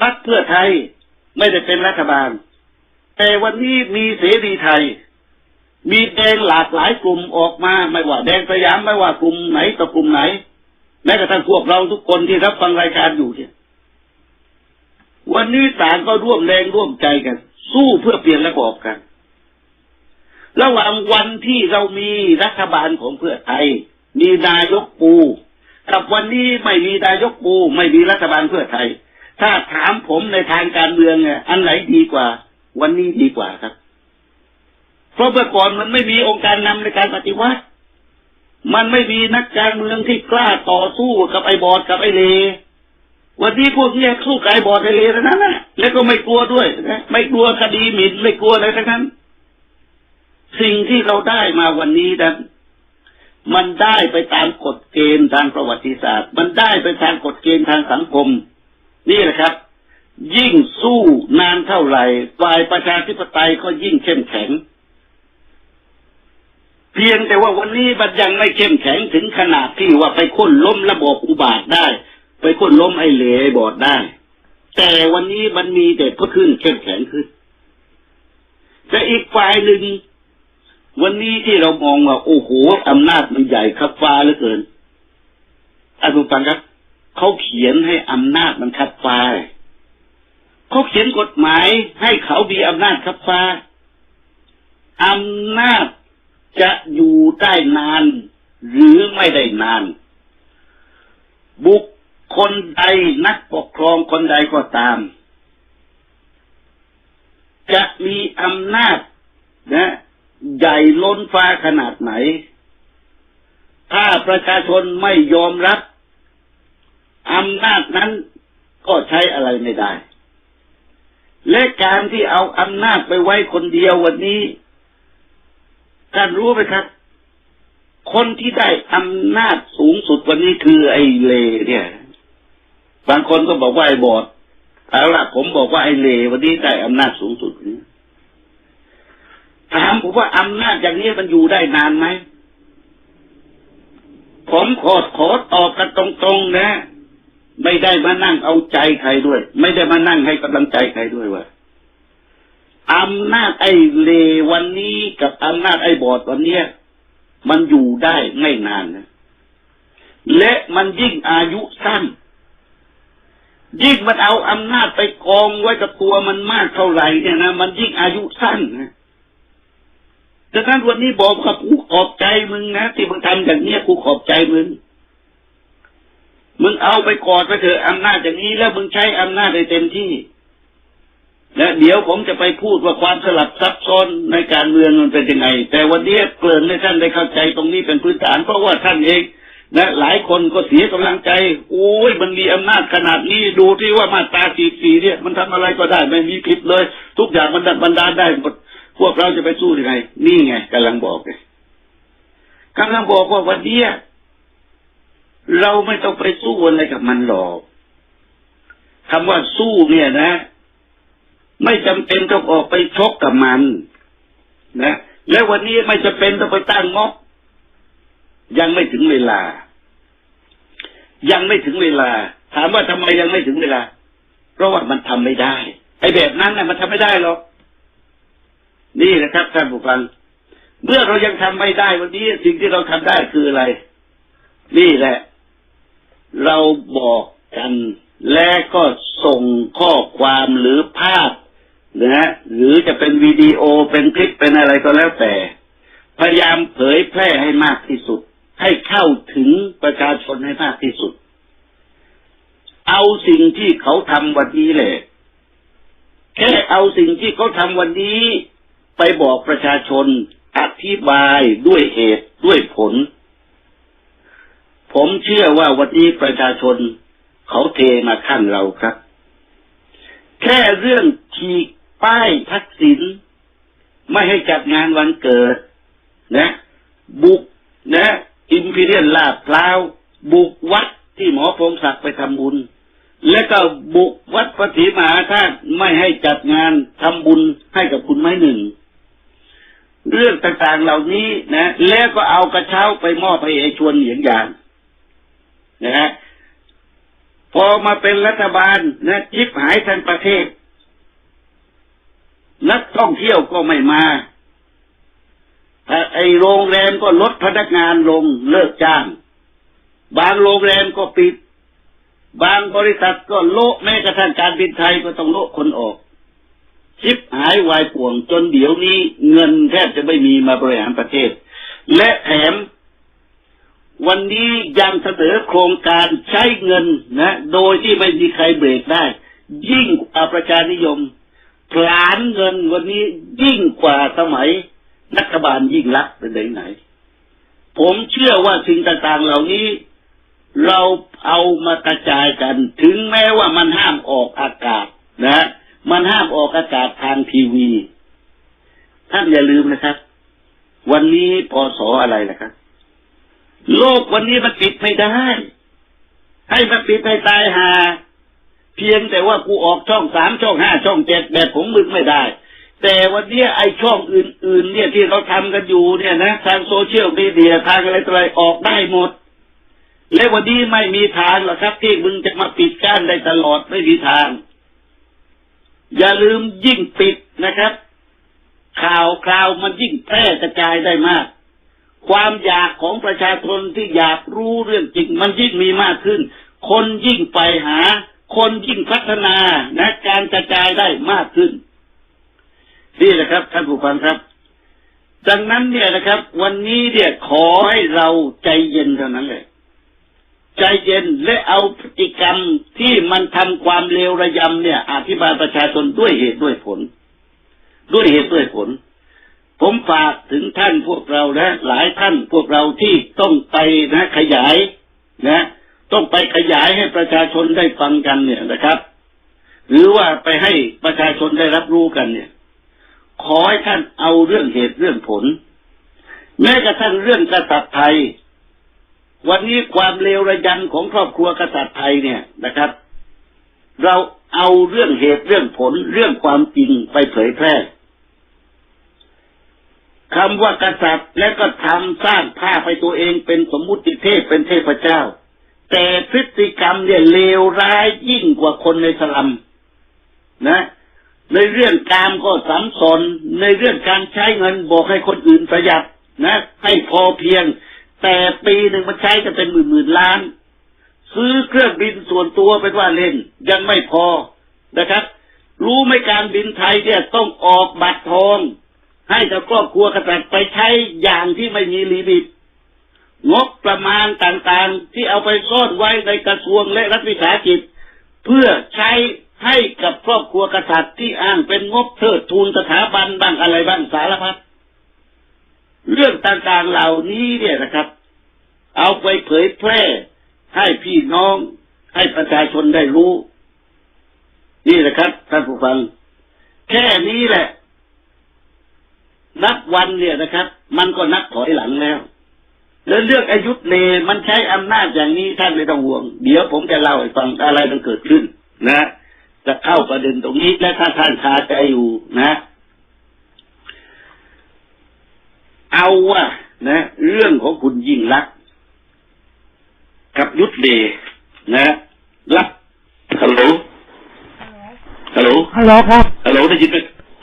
พรรคเพื่อไทยไม่ได้เป็นรัฐบาล แต่วันนี้มีเสรีไทย มีแดงหลากหลายกลุ่มออกมาไม่ว่าแดงสยามไม่ว่ากลุ่มไหนต่อกลุ่มไหน แม้กระทั่งพวกเราทุกคนที่รับฟังรายการอยู่เนี่ยวันนี้ต่างก็ร่วมแรงร่วมใจกัน สู้เพื่อเปลี่ยนระบอบกัน ระหว่างวันที่เรามีรัฐบาลของเพื่อไทย มีนายกปู กับวันนี้ไม่มีนายกปู ไม่มีรัฐบาลเพื่อไทย ถ้าถามผมในทางการเมืองเนี่ยอันไหนดีกว่า วันนี้ดีกว่าครับ เพราะเมื่อก่อนมันไม่มีองค์การนำในการปฏิวัติ มันไม่มีนักการเมืองที่กล้าต่อสู้กับไอ้บอดกับไอ้เล วันนี้พวกนี้สู้กับไอ้บอดไอ้เลทั้งนั้นนะแล้วก็ไม่กลัวด้วยนะไม่กลัวคดีหมิ่นไม่กลัวอะไรทั้งนั้น สิ่งที่เราได้มาวันนี้นั้นมันได้ไปตามกฎเกณฑ์ทางประวัติศาสตร์ มันได้ไปทางกฎเกณฑ์ทางสังคม นี่แหละครับ ยิ่งสู้นานเท่าไหร่ฝ่ายประชาธิปไตยก็ยิ่งเข้มแข็ง เพียงแต่ว่าวันนี้มันยังไม่เข้มแข็งถึงขนาดที่ว่าไปค้นล้มระบบอุบาทได้ ไปค้นล้มไอ้เหลไอ้บอดได้ แต่วันนี้มันมีแต่เพิ่มขึ้นเข้มแข็งขึ้นแต่อีกฝ่ายหนึ่งวันนี้ที่เรามองว่า โอ้โหอำนาจมันใหญ่ครับฟ้าเหลือเกินอาคุณฟังครับ เขาเขียนให้อำนาจมันคับฟ้าเขาเขียนกฎหมายให้เขามีอำนาจคับฟ้าอำนาจจะอยู่ได้นาน หรือไม่ได้นาน บุคคลใดนักปกครองคนใดก็ตาม จะมีอำนาจนะใหญ่ล้นฟ้าขนาดไหน ถ้าประชาชนไม่ยอมรับ อำนาจนั้นก็ใช้อะไรไม่ได้ และการที่เอาอำนาจไปไว้คนเดียววันนี้ท่านรู้ไหมครับ คนที่ได้อำนาจสูงสุดวันนี้คือไอ้เลเนี่ย บางคนก็บอกว่าไอ้บอดเอาละผมบอกว่าไอ้เลวันนี้ได้อำนาจสูงสุดนี้ถามผมว่าอำนาจอย่างนี้มันอยู่ได้นานไหมผมขอขอตอบกันตรงๆนะ ไม่ได้มานั่งเอาใจใครด้วย ไม่ได้มานั่งให้กำลังใจใครด้วยว่าอำนาจไอ้เลวันนี้กับอำนาจไอ้บอดวันเนี้ย มันอยู่ได้ไม่นานนะและมันยิ่งอายุสั้น ยิ่งมันเอาอำนาจไปกองไว้กับตัวมันมากเท่าไหร่เนี่ยนะมันยิ่งอายุสั้นนะดังนั้นวันนี้บอกกับกูขอบใจมึงนะที่มึงทำอย่างเนี้ยกูขอบใจมึง มึงเอาไปกอดไปเถอะอำนาจอย่างนี้แล้วมึงใช้อำนาจได้เต็มที่ และเดี๋ยวผมจะไปพูดว่าความสลับซับซ้อนในการเมืองมันเป็นยังไง แต่วันนี้เกริ่นให้ท่านได้เข้าใจตรงนี้เป็นพื้นฐานเพราะว่าท่านเองนะหลายคนก็เสียกำลังใจโอ้ยมันมีอำนาจขนาดนี้ดูที่ว่ามาตราสีสีเนี่ย มันทำอะไรก็ได้ไม่มีผิดเลย ทุกอย่างมันดัดบันดาลได้หมดพวกเราจะไปสู้ยังไง นี่ไงกำลังบอกไงกำลังบอกว่าวันนี้ เราไม่ต้องไปสู้อะไรกับมันหรอกคำว่าสู้เนี่ยนะ ไม่จำเป็นต้องออกไปชกกับมัน นะแล้ววันนี้ไม่จะเป็นต้องไปตั้งม็อบยังไม่ถึงเวลา ยังไม่ถึงเวลา ถามว่าทำไมยังไม่ถึงเวลา เพราะว่ามันทำไม่ได้ ไอ้แบบนั้นน่ะมันทำไม่ได้หรอก นี่นะครับท่านผู้ฟัง เมื่อเรายังทำไม่ได้วันนี้สิ่งที่เราทำได้คืออะไร นี่แหละ เราบอกกัน และก็ส่งข้อความหรือภาพนะฮะหรือจะเป็นวิดีโอเป็นคลิปเป็นอะไรก็แล้วแต่ พยายามเผยแพร่ให้มากที่สุด ให้เข้าถึงประชาชนให้มากที่สุด เอาสิ่งที่เขาทำวันนี้แหละแค่เอาสิ่งที่เขาทำวันนี้ ไปบอกประชาชนอธิบายด้วยเหตุด้วยผล ผมเชื่อว่าวันนี้ประชาชนเขาเทมาขั้นเราครับ แค่เรื่องฉีกป้ายทักษิณไม่ให้จัดงานวันเกิด นะ บุกนะอิมพีเรียนลาดพร้าว บุกวัดที่หมอพงศักดิ์ไปทำบุญ และก็บุกวัดพระศรีมหาธาตุไม่ให้จัดงานทำบุญให้กับคุณไม้หนึ่ง เรื่องต่างๆเหล่านี้นะ แล้วก็เอากระเช้าไปมอบให้ไอชวนเหยียงยาน นะฮะพอมาเป็นรัฐบาลนะชิบหายทั้งประเทศ นักท่องเที่ยวก็ไม่มาถ้าไอโรงแรมก็ลดพนักงานลงเลิกจ้าง บางโรงแรมก็ปิด บางบริษัทก็โละแม้กระทั่งการบินไทยก็ต้องโละคนออก ชิบหายวายป่วงจนเดี๋ยวนี้เงินแทบจะไม่มีมาบริหารประเทศ และแถม วันนี้ยังเสนอโครงการใช้เงินนะ โดยที่ไม่มีใครเบรกได้ ยิ่งกว่าประชานิยมผลานเงินวันนี้ยิ่งกว่าสมัยรัฐบาลยิ่งรักเป็นไหนๆผมเชื่อว่าสิ่งต่างๆเหล่านี้ เราเอามากระจายกัน ถึงแม้ว่ามันห้ามออกอากาศนะ มันห้ามออกอากาศทางทีวี ท่านอย่าลืมนะครับ วันนี้พศอะไรนะครับ โลกวันนี้มันปิดไม่ได้ ให้มันปิดให้ตายหา เพียงแต่ว่ากูออกช่องสามช่องห้าช่องเจ็ดแบบผมมึกไม่ได้ แต่วันนี้ไอช่องอื่น ๆ เนี่ยที่เราทำกันอยู่เนี่ยนะทางโซเชียลมีเดียทางอะไรต่ออะไรออกได้หมด และวันนี้ไม่มีทางหรอกครับ ที่มึงจะมาปิดกั้นได้ตลอดไม่มีทาง อย่าลืมยิ่งปิดนะครับ ข่าวคราวมันยิ่งแพร่กระจายได้มาก ความอยากของประชาชนที่อยากรู้เรื่องจริง มันยิ่งมีมากขึ้น คนยิ่งไปหา คนยิ่งพัฒนานะการกระจายได้มากขึ้นนี่แหละครับท่านผู้ฟังครับ ดังนั้นเนี่ยนะครับ วันนี้เนี่ยขอให้เราใจเย็นเท่านั้นเลยใจเย็นและเอาพฤติกรรมที่มันทำความเลวระยำเนี่ย อธิบายประชาชนด้วยเหตุด้วยผล ด้วยเหตุด้วยผล ผมฝากถึงท่านพวกเราและหลายท่านพวกเราที่ต้องไปนะ ขยายนะ ต้องไปขยายให้ประชาชนได้ฟังกันเนี่ยนะครับ หรือว่าไปให้ประชาชนได้รับรู้กันเนี่ย ขอให้ท่านเอาเรื่องเหตุเรื่องผล แม้กระทั่งเรื่องกษัตริย์ไทย วันนี้ความเลวระยำของครอบครัวกษัตริย์ไทยเนี่ยนะครับ เราเอาเรื่องเหตุเรื่องผลเรื่องความจริงไปเผยแพร่ คำว่ากษัตริย์และก็ทำสร้างภาพให้ตัวเองเป็นสมมุติเทพเป็นเทพเจ้า แต่พฤติกรรมเนี่ยเลวร้ายยิ่งกว่าคนในสลัมนะ ในเรื่องการก็สัมสนในเรื่องการใช้เงินบอกให้คนอื่นประหยัดนะ ให้พอเพียง แต่ปีหนึ่งมันใช้กันเป็นหมื่นหมื่นล้าน ซื้อเครื่องบินส่วนตัวเป็นว่าเล่น ยังไม่พอนะครับ รู้ไหมการบินไทยเนี่ยต้องออกบัตรทอง ให้กับครอบครัวกษัตริย์ไปใช้อย่างที่ไม่มีลิมิต งบประมาณต่างๆ ที่เอาไปซ่อนไว้ในกระทรวงและรัฐวิสาหกิจ เพื่อใช้ให้กับครอบครัวกษัตริย์ที่อ้างเป็นงบเทิดทูนสถาบันบ้างอะไรบ้างสารพัดเรื่องต่างๆเหล่านี้เนี่ยนะครับ เอาไปเผยแพร่ให้พี่น้องให้ประชาชนได้รู้ นี่แหละครับท่านผู้ฟัง แค่นี้แหละ นับวันเนี่ยนะครับ มันก็นับถอยหลังแล้ว แล้วเรื่องอายุทเลมันใช้อำนาจอย่างนี้ท่านไม่ต้องห่วง เดี๋ยวผมจะเล่าให้ฟังอะไรมันเกิดขึ้น นะ จะเข้าประเด็นตรงนี้และถ้าท่านคาใจอยู่นะ เอาว่านะ เรื่องของคุณยิ่งรักษณ์กับยุทธเลนะรับฮัลโหลฮัลโหลฮัลโหลครับฮัลโหลได้ยินไหม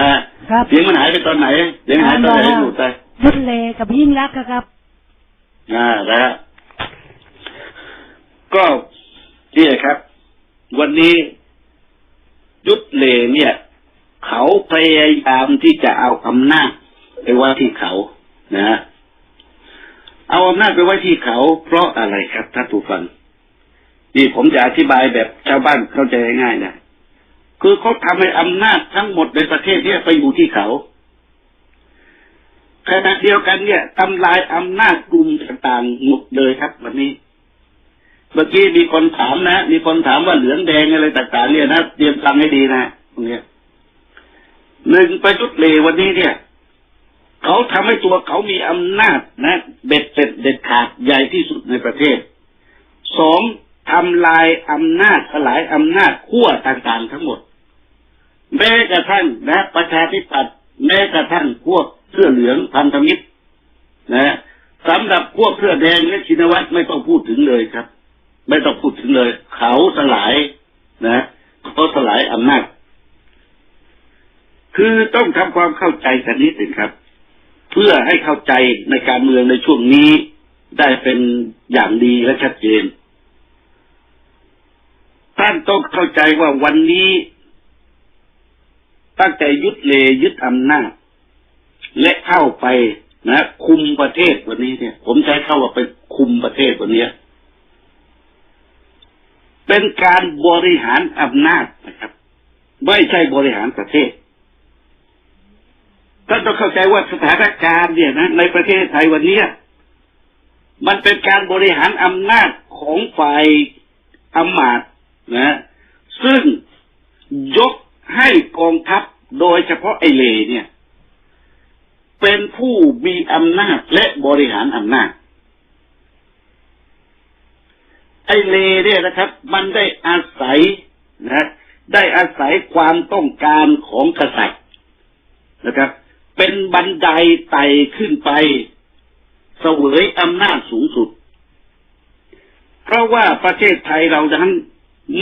นะ ครับ เสียงมันหายไปตอนไหนเสียงหายตอนไหนหลุดไปยุทธเลกับยิ่งรักษณ์ครับอ่านะฮะก็นี่แหละครับ วันนี้ยุทธเลเนี่ย เขาพยายามที่จะเอาอำนาจไปไว้ที่เขานะฮะเอาอำนาจไปไว้ที่เขา เพราะอะไรครับท่านผู้ฟังนี่ผมจะอธิบายแบบชาวบ้านเข้าใจง่ายๆนะ คือเขาทำให้อำนาจทั้งหมดในประเทศเนี่ยไปอยู่ที่เขาขณะเดียวกันเนี่ยทำลายอำนาจกลุ่มต่างๆหมดเลยครับ วันนี้ เมื่อกี้มีคนถามนะ มีคนถามว่าเหลืองแดงอะไรต่างๆเนี่ยนะเตรียมฟังให้ดีนะตรงนี้หนึ่งประยุทธ์เลวันนี้เนี่ย เขาทำให้ตัวเขามีอำนาจนะเบ็ดเสร็จเด็ดขาดใหญ่ที่สุดในประเทศสองทำลายอำนาจสลายอำนาจขั้วต่างๆทั้งหมด แม้กระทั่งนะประชาธิปัตย์แม้กระทั่งพวกเสื้อเหลืองพันธมิตร นะสำหรับพวกเสื้อแดงและชินวัตรไม่ต้องพูดถึงเลยครับ ไม่ต้องพูดถึงเลย เขาสลายนะเขาสลายอำนาจคือต้องทำความเข้าใจกันนิดหนึ่งครับ เพื่อให้เข้าใจในการเมืองในช่วงนี้ได้เป็นอย่างดีและชัดเจนท่านต้องเข้าใจว่าวันนี้ ตั้งแต่ยึดเลยึดอำนาจและเข้าไปนะคุมประเทศวันนี้เนี่ย ผมใช้เข้าว่าไปคุมประเทศวันนี้เป็นการบริหารอำนาจนะครับ ไม่ใช่บริหารประเทศท่านต้องเข้าใจว่าสถานการณ์เนี่ยนะในประเทศไทยวันนี้มันเป็นการบริหารอำนาจของฝ่ายอำมาตย์นะ ซึ่งยก ให้กองทัพโดยเฉพาะไอเลเนี่ย เป็นผู้มีอำนาจและบริหารอำนาจ ไอเลเนี่ยนะครับ มันได้อาศัยนะได้อาศัยความต้องการของกษัตริย์นะครับ เป็นบันไดไต่ขึ้นไปเสวยอำนาจสูงสุด เพราะว่าประเทศไทยเรานั้น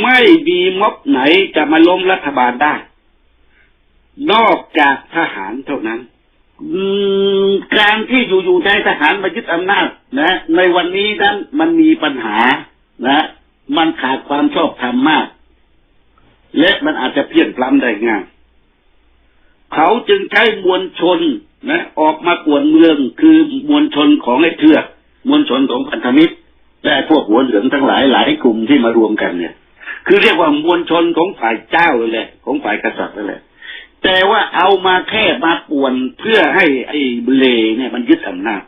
ไม่มีม็อบไหนจะมาล้มรัฐบาลได้ นอกจากทหารเท่านั้นการที่อยู่ๆใจทหารมายึดอำนาจนะ ในวันนี้นั้นมันมีปัญหานะ มันขาดความชอบธรรมมาก และมันอาจจะเพี้ยนพล้ำได้ง่ายเขาจึงใช้มวลชนนะออกมากวนเมืองคือมวลชนของไอ้เทือกมวลชนของพันธมิตรและพวกหัวเหลืองทั้งหลายหลายกลุ่มที่มารวมกันเนี่ย คือเรียกว่ามวลชนของฝ่ายเจ้าเลยแหละของฝ่ายกษัตริย์นั่นแหละแต่ว่าเอามาแค่มาป่วนเพื่อให้ไอ้เลเนี่ยมันยึดอำนาจ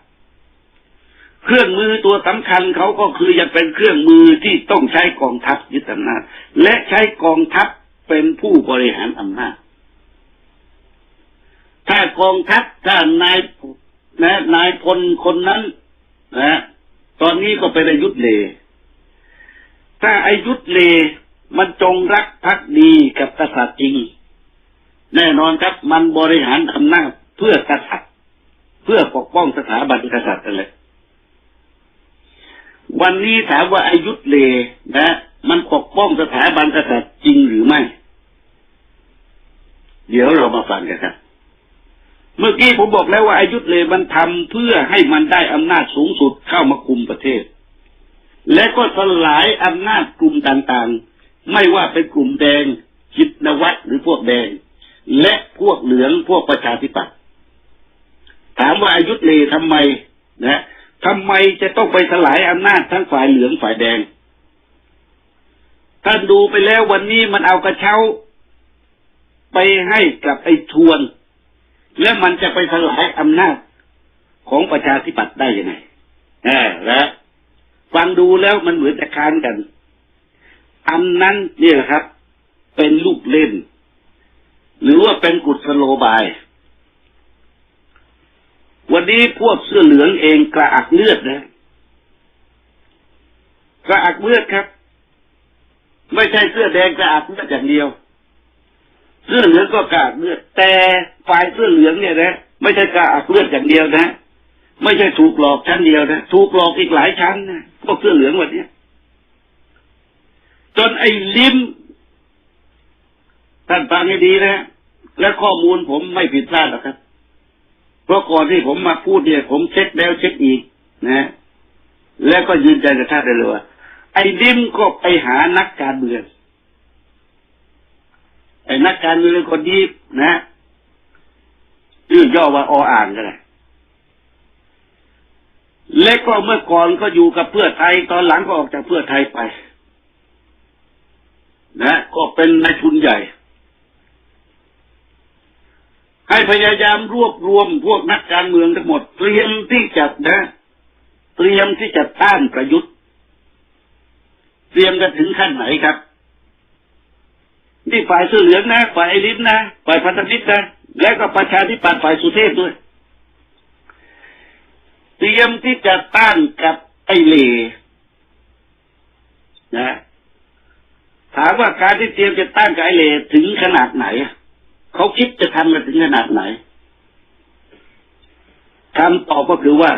เครื่องมือตัวสำคัญเขาก็คือยังเป็นเครื่องมือที่ต้องใช้กองทัพยึดอำนาจและใช้กองทัพเป็นผู้บริหารอำนาจ ถ้ากองทัพถ้านายนะนายพลคนนั้นนะตอนนี้ก็เป็นอายุทธเลถ้าอายุทธเล มันจงรักภักดีกับกษัตริย์จริง แน่นอนครับ มันบริหารอำนาจเพื่อกษัตริย์ เพื่อปกป้องสถาบันกษัตริย์นั่นแหละวันนี้ถามว่าอายุทธเลนะมันปกป้องสถาบันกษัตริย์จริงหรือไม่ เดี๋ยวเรามาฟังกันครับ เมื่อกี้ผมบอกแล้วว่าอายุทธเลมันทำเพื่อให้มันได้อำนาจสูงสุดเข้ามาคุมประเทศ และก็สลายอำนาจกลุ่มต่างๆ ไม่ว่าเป็นกลุ่มแดงจิตนวัตหรือพวกแดง และพวกเหลืองพวกประชาธิปัตย์ถามว่าอายุทเลทำไมนะทำไมจะต้องไปสลายอำนาจทั้งฝ่ายเหลืองฝ่ายแดงท่านดูไปแล้ววันนี้มันเอากระเช้า ไปให้กับไอ้ทวน แล้วมันจะไปสลายอำนาจของประชาธิปัตย์ได้ยังไงแหมและฟังดูแล้วมันเหมือนจะค้านกัน อันนั้นนี่แหละครับ เป็นลูกเล่น หรือว่าเป็นกุศโลบาย วันนี้พวกเสื้อเหลืองเองกระอักเลือดนะ กระอักเลือดครับ ไม่ใช่เสื้อแดงกระอักเลือดอย่างเดียว เสื้อเหลืองก็กระอักเลือด แต่ฝ่ายเสื้อเหลืองเนี่ยนะไม่ใช่กระอักเลือดอย่างเดียวนะ ไม่ใช่ถูกหลอกชั้นเดียวนะ ถูกหลอกอีกหลายชั้นนะพวกเสื้อเหลืองวันนี้ จนไอ้ลิ้มท่านฟังให้ดีนะและข้อมูลผมไม่ผิดพลาดหรอกครับ เพราะก่อนที่ผมมาพูดเนี่ย ผมเช็คแล้วเช็คอีกนะ แล้วก็ยืนยันกับท่านได้เลยว่าไอ้ลิ้มก็ไปหานักการเมืองไอ้นักการเมืองคนนี้นะชื่อย่อว่าออ่างกันแหละและก็เมื่อก่อนก็อยู่กับเพื่อไทยตอนหลังก็ออกจากเพื่อไทยไป นะ ก็เป็นนายทุนใหญ่ ให้พยายามรวบรวมพวกนักการเมืองทั้งหมด เตรียมที่จะนะ เตรียมที่จะต้านประยุทธ์ เตรียมกันถึงขั้นไหนครับ นี่ฝ่ายเสื้อเหลืองนะฝ่ายไอริสนะฝ่ายพันธมิตรนะแล้วก็ประชาธิปัตย์ฝ่ายสุเทพด้วย เตรียมที่จะต้านกับไอเลนะ ถามว่าการที่เตรียมจะต้านกับไอเลถึงขนาดไหนเขาคิดจะทำกันถึงขนาดไหนคำตอบก็คือว่า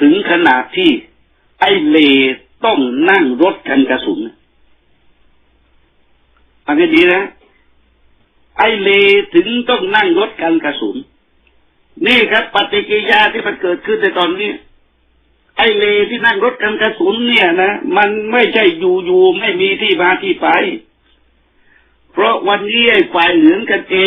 ถึงขนาดที่ไอเลต้องนั่งรถกันกระสุนอันนี้ดีนะ ไอเลถึงต้องนั่งรถกันกระสุน นี่ครับ ปฏิกิริยาที่มันเกิดขึ้นในตอนนี้ ไอเลที่นั่งรถกันกระสุนเนี่ยนะมันไม่ใช่อยู่ๆไม่มีที่มาที่ไป เพราะวันนี้ไอ้ฝ่ายเหลืองกันเอง